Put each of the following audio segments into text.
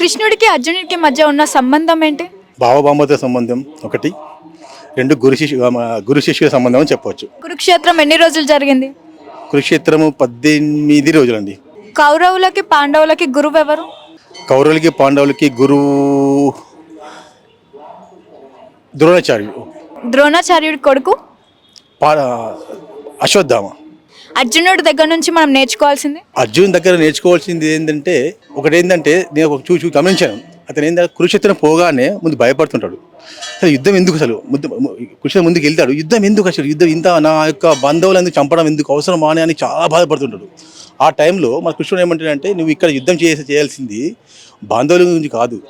కృష్ణుడికి అర్జునుడికి మధ్య ఉన్న సంబంధం ఏంటి? భావభామత సంబంధం ఒకటి రెండు గురు శిష్యు గురు శిష్యుల సంబంధం అని చెప్పవచ్చు. కురుక్షేత్రం ఎన్ని రోజులు జరిగింది? కురుక్షేత్రము పద్దెనిమిది రోజులండి. కౌరవులకి పాండవులకి గురువు ఎవరు? కౌరవులకి పాండవులకి గురువు ద్రోణాచార్యుడు. ద్రోణాచార్యుడి కొడుకు? పా అశ్వత్థామ. అర్జునుడి దగ్గర నుంచి మనం నేర్చుకోవాల్సింది? అర్జున్ దగ్గర నేర్చుకోవాల్సింది ఏంటంటే ఒకటి ఏంటంటే నేను ఒక చూసి గమనించాను. అతను ఏంటంటే కురుక్షేత్రం పోగానే ముందు భయపడుతుంటాడు. అసలు యుద్ధం ఎందుకు అసలు ముద్దు కురుక్షేత్రం ముందుకు వెళ్తాడు. యుద్ధం ఎందుకు అసలు యుద్ధం ఇంత నా యొక్క బంధువులందుకు చంపడం ఎందుకు? అవసరమా అని అని చాలా బాధపడుతుంటాడు. ఆ టైంలో మన కృష్ణుడు ఏమంటాడంటే నువ్వు ఇక్కడ యుద్ధం చేసి చేయాల్సింది బాంధవుల గురించి కాదు.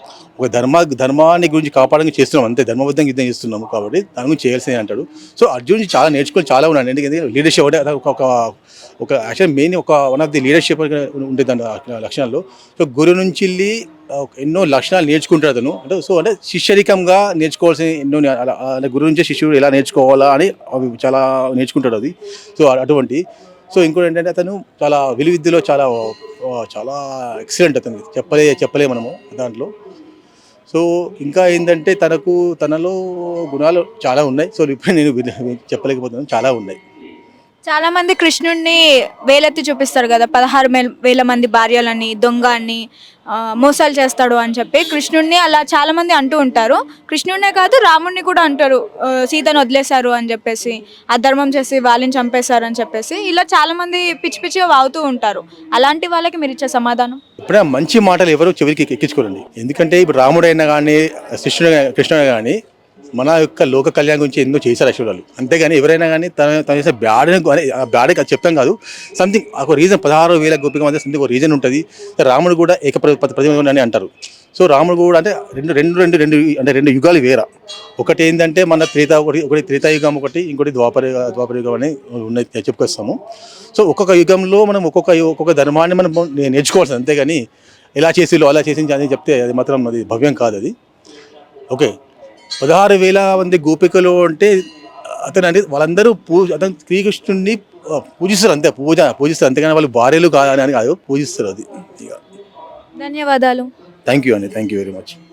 ఒక ధర్మ ధర్మాన్ని గురించి కాపాడడానికి చేస్తున్నాం అంతే. ధర్మబద్ధంగా యుద్ధం చేస్తున్నాము కాబట్టి దాని గురించి చేయాల్సింది అంటాడు. సో అర్జున్ చాలా నేర్చుకొని చాలా ఉన్నాడు. ఎందుకంటే లీడర్షిప్ అంటే ఒక ఒక యాక్చువల్ మెయిన్ ఒక వన్ ఆఫ్ ది లీడర్షిప్ ఉంటుంది దాని లక్షణాల్లో. సో గురు నుంచి వెళ్ళి ఎన్నో లక్షణాలు నేర్చుకుంటాడు అతను. అంటే సో అంటే శిష్యరికంగా నేర్చుకోవాల్సిన ఎన్నో అలా- గురు నుంచి శిష్యుడు ఎలా నేర్చుకోవాలా అని అవి చాలా నేర్చుకుంటాడు అది. సో అటువంటి సో ఇంకోటి ఏంటంటే అతను చాలా విలువిద్యలో చాలా చాలా ఎక్సలెంట్ అతను. చెప్పలే చెప్పలే మనము దాంట్లో. సో ఇంకా ఏంటంటే తనకు తనలో గుణాలు చాలా ఉన్నాయి. సో ఇప్పుడు నేను చెప్పలేకపోతున్నాను చాలా ఉన్నాయి. చాలా మంది కృష్ణుడిని వేలెత్తి చూపిస్తారు కదా. పదహారు వేల మంది భార్యలని దొంగ అని మోసాలు చేస్తాడు అని చెప్పి కృష్ణుడిని అలా చాలా మంది అంటూ ఉంటారు. కృష్ణుడినే కాదు రాముడిని కూడా అంటారు. సీతను వదిలేశారు అని చెప్పేసి అధర్మం చేసి వాళ్ళని చంపేశారు అని చెప్పేసి ఇలా చాలా మంది పిచ్చి పిచ్చిగా వాగుతూ ఉంటారు. అలాంటి వాళ్ళకి మీరు ఇచ్చే సమాధానం? ఇప్పుడే మంచి మాటలు ఎవరు చెవికి ఎక్కించుకోరండి. ఎందుకంటే ఇప్పుడు రాముడైనా కానీ కృష్ణుడు కృష్ణుడు కానీ మన యొక్క లోక కళ్యాణం గురించి ఎన్నో చేశారు అశ్వరాలు అంతేగాని ఎవరైనా కానీ తన తన చేసే బ్యాడ్ బ్యాడ్ చెప్తాం కాదు. సంథింగ్ ఒక రీజన్ పదహారు వేల గోపిక మధ్య సంథింగ్ ఒక రీజన్ ఉంటుంది. రాముడు కూడా ఏక ప్ర- ప్రతిమ అని అంటారు. సో రాముడు కూడా అంటే రెండు రెండు రెండు రెండు అంటే రెండు యుగాలు వేరా. ఒకటి ఏంటంటే మన త్రేత ఒకటి ఒకటి త్రేతాయుగం ఒకటి ఇంకోటి ద్వాపర ద్వాపర యుగం అని ఉన్నాయి చెప్పుకొస్తాము. సో ఒక్కొక్క యుగంలో మనం ఒక్కొక్క ఒక్కొక్క ధర్మాన్ని మనం నేర్చుకోవాల్సింది అంతేగాని ఎలా చేసిలో అలా చేసి అని చెప్తే అది మాత్రం అది భవ్యం కాదు అది. ఓకే. పదహారు వేల మంది గోపికలు అంటే అతను అంటే వాళ్ళందరూ పూజ అతను శ్రీకృష్ణుడిని పూజిస్తారు అంతే పూజ పూజిస్తారు. అంతేగాని వాళ్ళు భార్యలు కాదని అని కాదు పూజిస్తారు అది. ఇక. ధన్యవాదాలు. థ్యాంక్ యూ అండి థ్యాంక్ యూ వెరీ మచ్